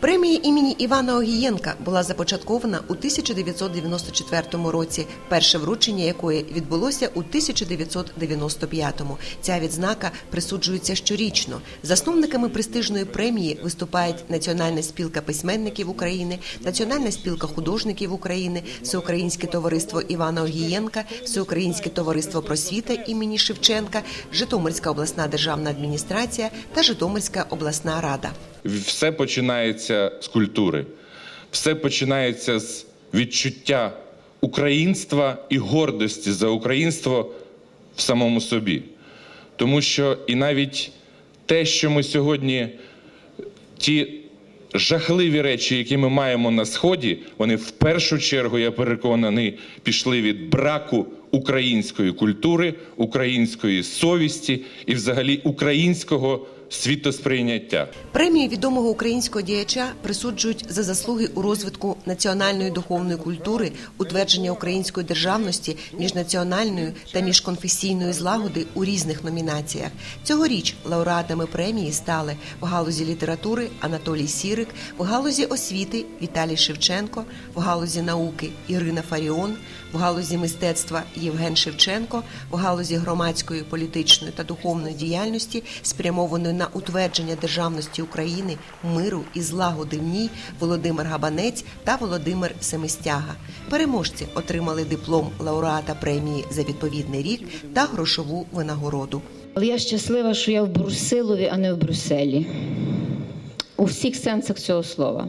Премія імені Івана Огієнка була започаткована у 1994 році, перше вручення якої відбулося у 1995-му. Ця відзнака присуджується щорічно. Засновниками престижної премії виступають Національна спілка письменників України, Національна спілка художників України, Всеукраїнське товариство Івана Огієнка, Всеукраїнське товариство просвіта імені Шевченка, Житомирська обласна державна адміністрація та Житомирська обласна рада. Все починається з культури, все починається з відчуття українства і гордості за українство в самому собі. Тому що і навіть те, що ми сьогодні, ті жахливі речі, які ми маємо на сході, вони в першу чергу, я переконаний, пішли від браку української культури, української совісті і, взагалі, українського світосприйняття. Премію відомого українського діяча присуджують за заслуги у розвитку національної духовної культури, утвердження української державності, міжнаціональної та міжконфесійної злагоди у різних номінаціях. Цьогоріч лауреатами премії стали в галузі літератури Анатолій Сірик, в галузі освіти Віталій Шевченко, в галузі науки Ірина Фаріон, в галузі мистецтва Євген Шевченко, в галузі громадської, політичної та духовної діяльності, спрямованої на утвердження державності України, миру і злагоди в ній Володимир Габанець та Володимир Семистяга. Переможці отримали диплом лауреата премії за відповідний рік та грошову винагороду. Але я щаслива, що я в Брусилові, а не в Брюсселі. У всіх сенсах цього слова.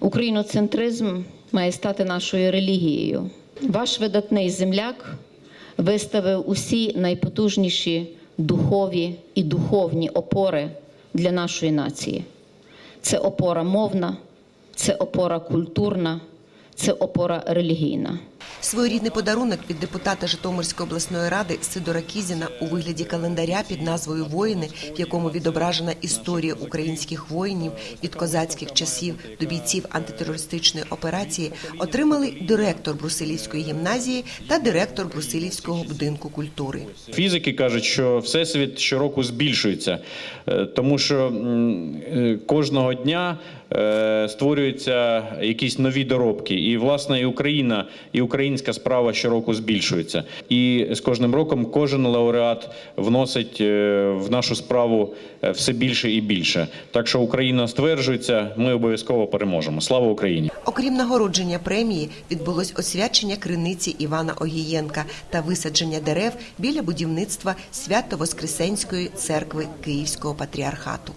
Україноцентризм має стати нашою релігією. Ваш видатний земляк виставив усі найпотужніші духові і духовні опори для нашої нації. Це опора мовна, це опора культурна, це опора релігійна. Своєрідний подарунок від депутата Житомирської обласної ради Сидора Кізіна у вигляді календаря під назвою Воїни, в якому відображена історія українських воїнів від козацьких часів до бійців антитерористичної операції, отримали директор Брусилівської гімназії та директор Брусилівського будинку культури. Фізики кажуть, що всесвіт щороку збільшується, е, тому що е, кожного дня створюються якісь нові доробки. І власне і Україна, і українська справа щороку збільшується. І з кожним роком кожен лауреат вносить е, в нашу справу е, все більше і більше. Так що Україна стверджується, ми обов'язково переможемо. Слава Україні! Окрім нагородження премії, відбулось освячення криниці Івана Огієнка та висадження дерев біля будівництва Свято-Воскресенської церкви Київського патріархату.